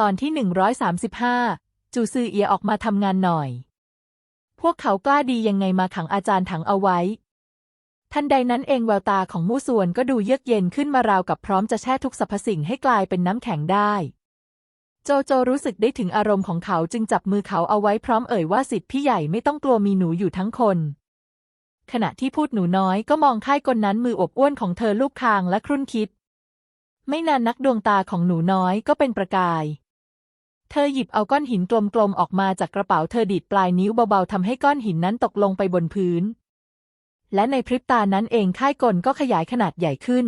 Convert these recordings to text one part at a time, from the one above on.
ตอนที่ 135 จูซือเอียออกมาทำงานหน่อย พวกเขากล้าดียังไงมาขังอาจารย์ถังเอาไว้ ทันใดนั้นเองแววตาของมู่ส่วนก็ดูเยือกเย็นขึ้นมาราวกับพร้อมจะแช่ทุกสรรพสิ่งให้กลายเป็นน้ำแข็งได้ โจโจรู้สึกได้ถึงอารมณ์ของเขาจึงจับมือเขาเอาไว้พร้อมเอ่ยว่าสิทธิ์พี่ใหญ่ไม่ต้องกลัวมีหนูอยู่ทั้งคน ขณะที่พูดหนูน้อยก็มองค่ายกลนั้นมืออบอ้วนของเธอลูบคางและครุ่นคิด ไม่นานนักดวงตาของหนูน้อยก็เป็นประกาย เธอหยิบเอาก้อนหินกลมๆออกมาจากกระเป๋าเธอดีดปลายนิ้วเบาๆทำให้ก้อนหินนั้นตกลงไปบนพื้น และในพริบตานั้นเองค่ายกลก็ขยายขนาดใหญ่ขึ้น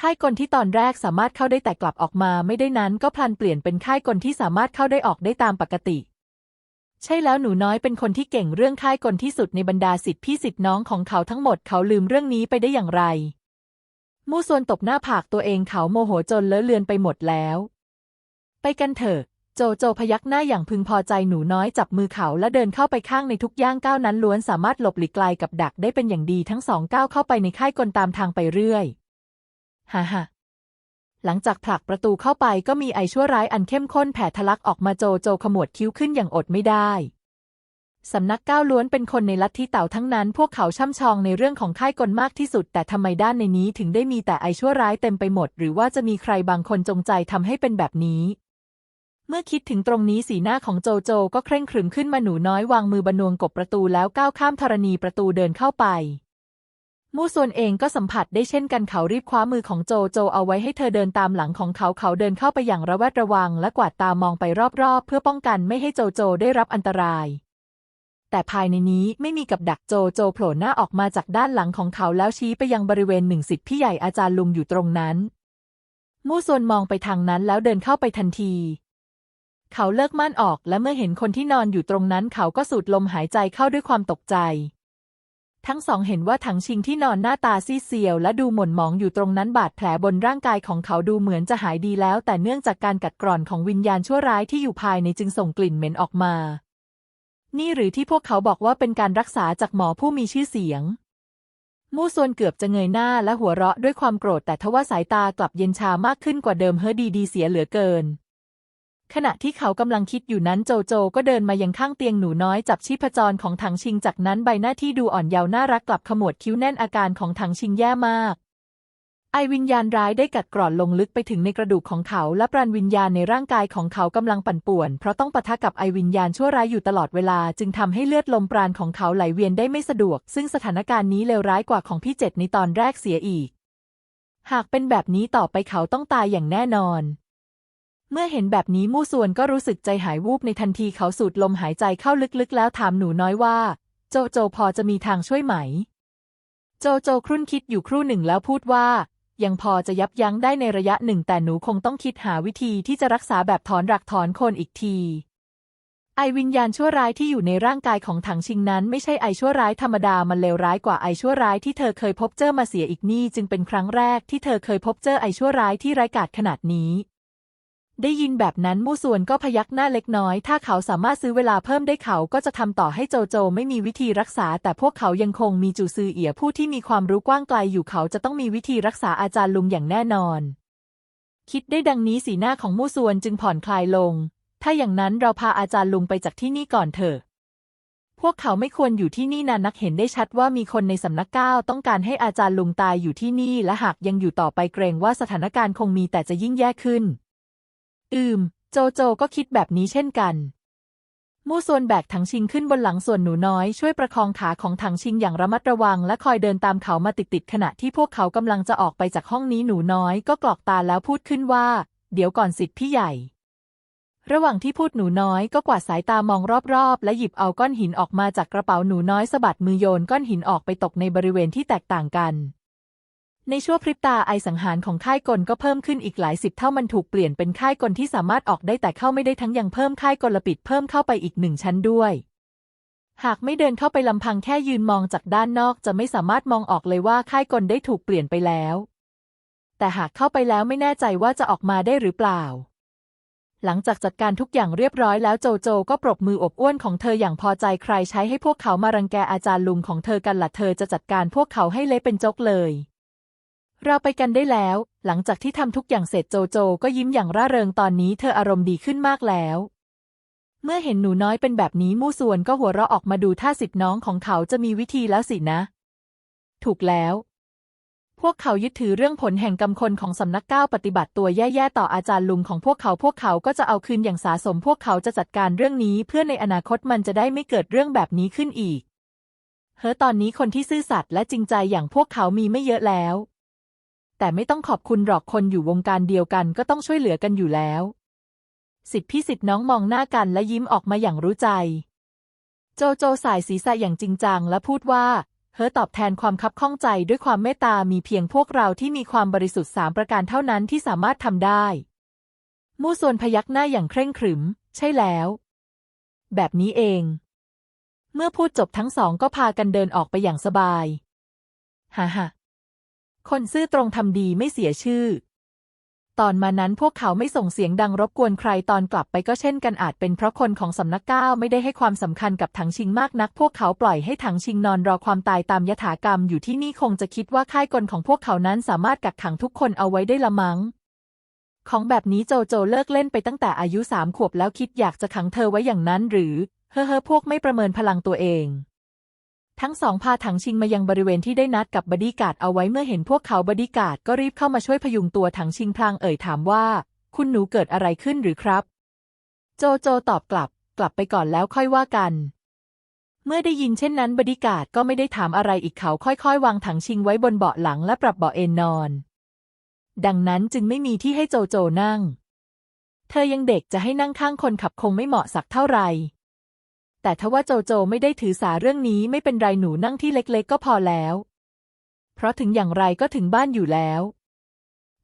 ค่ายกลที่ตอนแรกสามารถเข้าได้แต่กลับออกมาไม่ได้นั้นก็พลันเปลี่ยนเป็นค่ายกลที่สามารถเข้าได้ออกได้ตามปกติ ใช่แล้วหนูน้อยเป็นคนที่เก่งเรื่องค่ายกลที่สุดในบรรดาสิทธิพี่สิทธิน้องของเขาทั้งหมดเขาลืมเรื่องนี้ไปได้อย่างไร มู่ส่วนตบหน้าผากตัวเองเขาโมโหจนเลอะเลือนไปหมดแล้ว ไปกันเถอะ โจโจพยักหน้าอย่างพึงพอใจหนูน้อยจับมือเขาและเดินเข้าไปข้างในทุกย่างก้าวนั้นล้วนสามารถหลบหลีกไกลกับดักได้เป็นอย่างดีทั้งสองก้าวเข้าไปในค่ายกลตามทางไปเรื่อยฮ่าฮ่าหลังจากผลักประตูเข้าไปก็มีไอชั่วร้ายอันเข้มข้นแผ่ทะลักออกมาโจโจขมวดคิ้วขึ้นอย่างอดไม่ได้ สำนักก้าวล้วนเป็นคนในลัทธิเต่าทั้งนั้น พวกเขาช่ำชองในเรื่องของค่ายกลมากที่สุด แต่ทำไมด้านในนี้ถึงได้มีแต่ไอชั่วร้ายเต็มไปหมด หรือว่าจะมีใครบางคนจงใจทำให้เป็นแบบนี้ เมื่อคิดถึงตรงนี้สีหน้าของโจโจก็เคร่งขรึมขึ้นมาหนูน้อยวางมือบนวงกบประตูแล้วก้าวข้ามธรณีประตูเดินเข้าไปมู่ส่วนเองก็สัมผัสได้เช่นกันเขารีบคว้ามือของโจโจเอาไว้ให้เธอเดินตามหลังของเขาเขาเดินเข้าไปอย่างระแวดระวังและกวาดตามองไปรอบๆ เพื่อป้องกันไม่ให้โจโจได้รับอันตราย แต่ภายในนี้ไม่มีกับดักโจโจโผล่หน้าออกมาจากด้านหลังของเขาแล้วชี้ไปยังบริเวณหนึ่งสิทธิ์พี่ใหญ่อาจารย์ลุงอยู่ตรงนั้น มู่ส่วนมองไปทางนั้นแล้วเดินเข้าไปทันที เขาเลิกม่านออกและเมื่อเห็นคนที่นอนอยู่ตรงนั้นเขาก็สูดลมหายใจเข้าด้วยความตกใจ ทั้งสองเห็นว่าถังชิงที่นอนหน้าตาซีเซียว และดูหม่นหมองอยู่ตรงนั้นบาดแผลบนร่างกายของเขาดูเหมือนจะหายดีแล้ว แต่เนื่องจากการกัดกร่อนของวิญญาณชั่วร้ายที่อยู่ภายในจึงส่งกลิ่นเหม็นออกมา นี่หรือที่พวกเขาบอกว่าเป็นการรักษาจากหมอผู้มีชื่อเสียงมู่ซวนเกือบจะเงยหน้าและหัวเราะด้วยความโกรธแต่ทว่าสายตากลับเย็นชามากขึ้นกว่าเดิมเฮอดีดีเสียเหลือเกิน ขณะที่เขากำลังคิดอยู่นั้นโจโจก็เดินมายังข้างเตียงหนูน้อยจับชีพจรของถังชิงจากนั้นใบหน้าที่ดูอ่อนเยาว์น่ารักกลับขมวดคิ้วแน่นอาการของถังชิงแย่มาก ไอวิญญาณร้ายได้กัดกร่อนลงลึกไปถึงในกระดูกของเขา และปราณวิญญาณในร่างกายของเขากำลังปั่นป่วน เพราะต้องปะทะกับไอวิญญาณชั่วร้ายอยู่ตลอดเวลา จึงทำให้เลือดลมปราณของเขาไหลเวียนได้ไม่สะดวก ซึ่งสถานการณ์นี้เลวร้ายกว่าของพี่เจ็ดในตอนแรกเสียอีก หากเป็นแบบนี้ต่อไปเขาต้องตายอย่างแน่นอน เมื่อเห็นแบบนี้มู่ส่วนก็รู้สึกใจหายวูบในทันทีเขาสูดลมหายใจเข้าลึกๆ แล้วถามหนูน้อยว่า โจโจพอจะมีทางช่วยไหม โจโจครุ่นคิดอยู่ครู่หนึ่งแล้วพูดว่า ยังพอจะยับยั้งได้ในระยะหนึ่ง แต่หนูคงต้องคิดหาวิธีที่จะรักษาแบบถอนรักถอนโคนอีกที ไอวิญญาณชั่วร้ายที่อยู่ในร่างกายของถังชิงนั้น ไม่ใช่ไอชั่วร้ายธรรมดามันเลวร้ายกว่าไอชั่วร้ายที่เธอเคยพบเจอมาเสียอีกนี่จึงเป็นครั้งแรกที่เธอเคยพบเจอไอชั่วร้ายที่ไร้กาจขนาดนี้ ได้ยินแบบนั้นมู่ส่วนก็พยักหน้าเล็กน้อย ถ้าเขาสามารถซื้อเวลาเพิ่มได้เขาก็จะทำต่อให้โจโจไม่มีวิธีรักษา แต่พวกเขายังคงมีจูซือเอียผู้ที่มีความรู้กว้างไกลอยู่เขาจะต้องมีวิธีรักษาอาจารย์ลุงอย่างแน่นอน คิดได้ดังนี้สีหน้าของมู่ส่วนจึงผ่อนคลายลง ถ้าอย่างนั้นเราพาอาจารย์ลุงไปจากที่นี่ก่อนเถอะ พวกเขาไม่ควรอยู่ที่นี่นานนักเห็นได้ชัดว่ามีคนในสำนักก้าวต้องการให้อาจารย์ลุงตายอยู่ที่นี่และหากยังอยู่ต่อไปเกรงว่าสถานการณ์คงมีแต่จะยิ่งแย่ขึ้น อืม โจโจก็คิดแบบนี้เช่นกันมู่ส่วนแบกถังชิงขึ้นบนหลังส่วนหนูน้อยช่วยประคองขาของถังชิงอย่างระมัดระวัง และคอยเดินตามเขามาติดๆขณะที่พวกเขากำลังจะออกไปจากห้องนี้หนูน้อยก็กรอกตาแล้วพูดขึ้นว่า เดี๋ยวก่อนสิทธิ์พี่ใหญ่ ระหว่างที่พูดหนูน้อยก็กวาดสายตามองรอบๆ และหยิบเอาก้อนหินออกมาจากกระเป๋าหนูน้อยสะบัดมือโยนก้อนหินออกไปตกในบริเวณที่แตกต่างกัน ในชั่วพริบตาไอสังหารของค่ายกลก็เพิ่มขึ้นอีกหลายสิบเท่ามันถูกเปลี่ยนเป็นค่ายกลที่สามารถออกได้แต่เข้าไม่ได้ทั้งยังเพิ่มค่ายกลปิดเพิ่มเข้าไปอีกหนึ่งชั้นด้วย หากไม่เดินเข้าไปลำพังแค่ยืนมองจากด้านนอกจะไม่สามารถมองออกเลยว่าค่ายกลได้ถูกเปลี่ยนไปแล้ว แต่หากเข้าไปแล้วไม่แน่ใจว่าจะออกมาได้หรือเปล่า หลังจากจัดการทุกอย่างเรียบร้อยแล้วโจโจก็ปรบมืออบอ้วนของเธออย่างพอใจใครใช้ให้พวกเขามารังแกอาจารย์ลุงของเธอกันละ่ะเธอจะจัดการพวกเขาให้เละเป็นจกเลย เราไปกันได้แล้ว หลังจากที่ทำทุกอย่างเสร็จโจโจก็ยิ้มอย่างร่าเริงตอนนี้เธออารมณ์ดีขึ้นมากแล้ว เมื่อเห็นหนูน้อยเป็นแบบนี้มู่ส่วนก็หัวเราะออกมาดูท่าสิทธิน้องของเขาจะมีวิธีแล้วสินะ ถูกแล้ว พวกเขายึดถือเรื่องผลแห่งกรรมคนของสำนักก้าวปฏิบัติตัวแย่ๆต่ออาจารย์ลุงของพวกเขาพวกเขาก็จะเอาคืนอย่างสาสม พวกเขาจะจัดการเรื่องนี้เพื่อในอนาคตมันจะได้ไม่เกิดเรื่องแบบนี้ขึ้นอีกเฮ้อตอนนี้คนที่ซื่อสัตย์และจริงใจอย่างพวกเขามีไม่เยอะแล้ว แต่ไม่ต้องขอบคุณหรอกคนอยู่วงการเดียวกันก็ต้องช่วยเหลือกันอยู่แล้วสิทธิพี่สิทธิน้องมองหน้ากันและยิ้มออกมาอย่างรู้ใจ โจโจสายศีรษะอย่างจริงจังและพูดว่าเฮอตอบแทนความคับข้องใจด้วยความเมตตามีเพียงพวกเราที่มีความบริสุทธิ์สามประการเท่านั้นที่สามารถทำได้ มู่ส่วนพยักหน้าอย่างเคร่งขรึม ใช่แล้ว แบบนี้เอง เมื่อพูดจบทั้งสองก็พากันเดินออกไปอย่างสบาย ฮ่าฮ่า คนซื่อตรงทำดีไม่เสียชื่อ ตอนมานั้นพวกเขาไม่ส่งเสียงดังรบกวนใครตอนกลับไปก็เช่นกันอาจเป็นเพราะคนของสำนักก้าวไม่ได้ให้ความสำคัญกับถังชิงมากนัก พวกเขาปล่อยให้ถังชิงนอนรอความตายตามยถากรรมอยู่ที่นี่คงจะคิดว่าค่ายกลของพวกเขานั้นสามารถกักขังทุกคนเอาไว้ได้ละมัง้งของแบบนี้โจโจเลิกเล่นไปตั้งแต่อายุสามขวบแล้วคิดอยากจะขังเธอไว้อย่างนั้นหรือ เฮ้อเฮ้อพวกไม่ประเมินพลังตัวเอง ทั้งสองพาถังชิงมายังบริเวณที่ได้นัดกับบดีการ์ดเอาไว้เมื่อเห็นพวกเขาบดีการ์ดก็รีบเข้ามาช่วยพยุงตัวถังชิงพลางเอ่ยถามว่า คุณหนูเกิดอะไรขึ้นหรือครับ โจโจตอบกลับ กลับไปก่อนแล้วค่อยว่ากัน เมื่อได้ยินเช่นนั้นบดีการ์ดก็ไม่ได้ถามอะไรอีกเขาค่อยๆ วางถังชิงไว้บนเบาะหลังและปรับเบาะเอนนอน ดังนั้นจึงไม่มีที่ให้โจโจนั่ง เธอยังเด็กจะให้นั่งข้างคนขับคงไม่เหมาะสักเท่าไหร่ แต่ทว่าโจโจไม่ได้ถือสาเรื่องนี้ไม่เป็นไรหนูนั่งที่เล็กๆ ก็พอแล้ว เพราะถึงอย่างไรก็ถึงบ้านอยู่แล้ว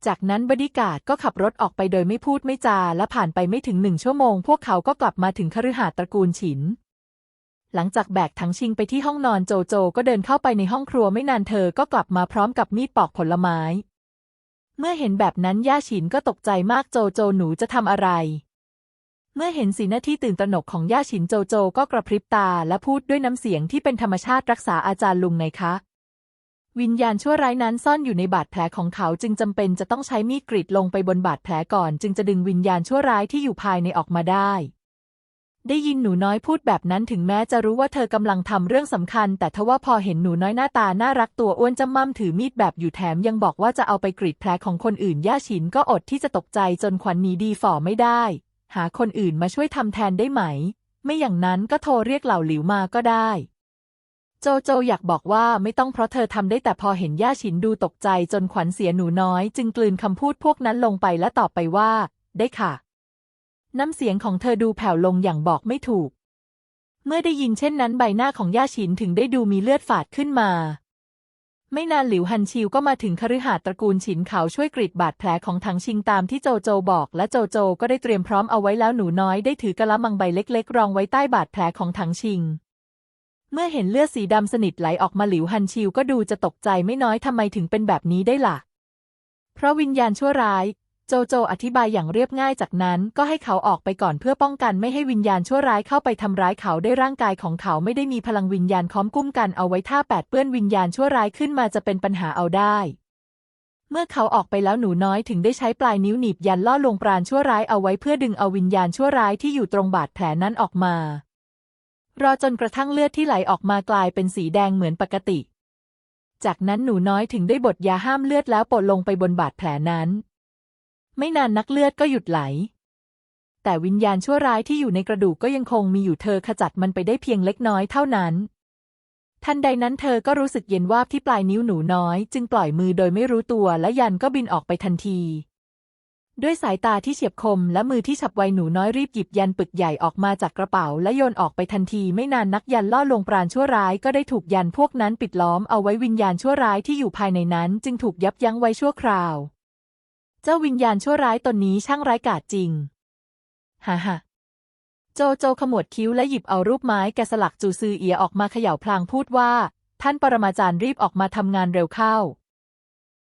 จากนั้นบดีการ์ดก็ขับรถออกไปโดยไม่พูดไม่จาและผ่านไปไม่ถึงหนึ่งชั่วโมง พวกเขาก็กลับมาถึงคฤหาสน์ตระกูลฉิน หลังจากแบกถังชิงไปที่ห้องนอนโจโจก็เดินเข้าไปในห้องครัวไม่นานเธอก็กลับมาพร้อมกับมีดปอกผลไม้ เมื่อเห็นแบบนั้นย่าฉินก็ตกใจมากโจโจหนูจะทำอะไร เมื่อเห็นสีหน้าที่ตื่นตระหนกของย่าฉินโจโจก็กระพริบตาและพูดด้วยน้ำเสียงที่เป็นธรรมชาติรักษาอาจารย์ลุงไงคะ วิญญาณชั่วร้ายนั้นซ่อนอยู่ในบาดแผลของเขาจึงจำเป็นจะต้องใช้มีดกรีดลงไปบนบาดแผลก่อน จึงจะดึงวิญญาณชั่วร้ายที่อยู่ภายในออกมาได้ ได้ยินหนูน้อยพูดแบบนั้นถึงแม้จะรู้ว่าเธอกำลังทำเรื่องสำคัญ แต่ทว่าพอเห็นหนูน้อยหน้าตาน่ารักตัวอ้วนจำม่ำถือมีดแบบอยู่แถมยังบอกว่าจะเอาไปกรีดแผลของคนอื่นย่าฉินก็อดที่จะตกใจจนขวัญหนีดีฝ่อไม่ได้ หาคนอื่นมาช่วยทำแทนได้ไหม ไม่อย่างนั้นก็โทรเรียกเหล่าหลิวมาก็ได้ โจโจอยากบอกว่าไม่ต้องเพราะเธอทำได้แต่พอเห็นย่าฉินดูตกใจจนขวัญเสียหนูน้อย จึงกลืนคำพูดพวกนั้นลงไปและตอบไปว่า ได้ค่ะ น้ำเสียงของเธอดูแผ่วลงอย่างบอกไม่ถูก เมื่อได้ยินเช่นนั้นใบหน้าของย่าฉินถึงได้ดูมีเลือดฝาดขึ้นมา ไม่นานหลิวฮันชิวก็มาถึงคฤหาสน์ตระกูลฉินเขาช่วยกรีดบาดแผลของถังชิงตามที่โจโจบอก และโจโจก็ได้เตรียมพร้อมเอาไว้แล้วหนูน้อยได้ถือกะละมังใบเล็กๆ รองไว้ใต้บาดแผลของถังชิง เมื่อเห็นเลือดสีดำสนิทไหลออกมาหลิวฮันชิวก็ดูจะตกใจไม่น้อยทำไมถึงเป็นแบบนี้ได้ล่ะ เพราะวิญญาณชั่วร้าย โจโจอธิบายอย่างเรียบง่ายจากนั้นก็ให้เขาออกไปก่อนเพื่อป้องกันไม่ให้วิญญาณชั่วร้ายเข้าไปทำร้ายเขาได้ร่างกายของเขาไม่ได้มีพลังวิญญาณค้อมกุ้มกันเอาไว้ถ้าแปดเปื้อนวิญญาณชั่วร้ายขึ้นมาจะเป็นปัญหาเอาได้ เมื่อเขาออกไปแล้วหนูน้อยถึงได้ใช้ปลายนิ้วหนีบยันล่อลวงปราณชั่วร้ายเอาไว้เพื่อดึงเอาวิญญาณชั่วร้ายที่อยู่ตรงบาดแผลนั้นออกมา รอจนกระทั่งเลือดที่ไหลออกมากลายเป็นสีแดงเหมือนปกติ จากนั้นหนูน้อยถึงได้บดยาห้ามเลือดแล้วปดลงไปบนบาดแผลนั้น ไม่นานนักเลือดก็หยุดไหล แต่วิญญาณชั่วร้ายที่อยู่ในกระดูกก็ยังคงมีอยู่เธอขจัดมันไปได้เพียงเล็กน้อยเท่านั้น ทันใดนั้นเธอก็รู้สึกเย็นวาบที่ปลายนิ้วหนูน้อย จึงปล่อยมือโดยไม่รู้ตัวและยันก็บินออกไปทันทีด้วยสายตาที่เฉียบคมและมือที่ฉับไวหนูน้อยรีบหยิบยันปึกใหญ่ออกมาจากกระเป๋า และโยนออกไปทันทีไม่นานนักยันล่อลวงปราณชั่วร้ายก็ได้ถูกยันพวกนั้นปิดล้อมเอาไว้วิญญาณชั่วร้ายที่อยู่ภายในนั้น จึงถูกยับยั้งไว้ชั่วคราว เจ้าวิญญาณชั่วร้ายตนนี้ช่างร้ายกาจจริง ฮ่าฮ่าโจโจขมวดคิ้วและหยิบเอารูปไม้แกะสลักจูซือเอียออกมาเขย่าพลางพูดว่า ท่านปรมาจารย์รีบออกมาทำงานเร็วเข้า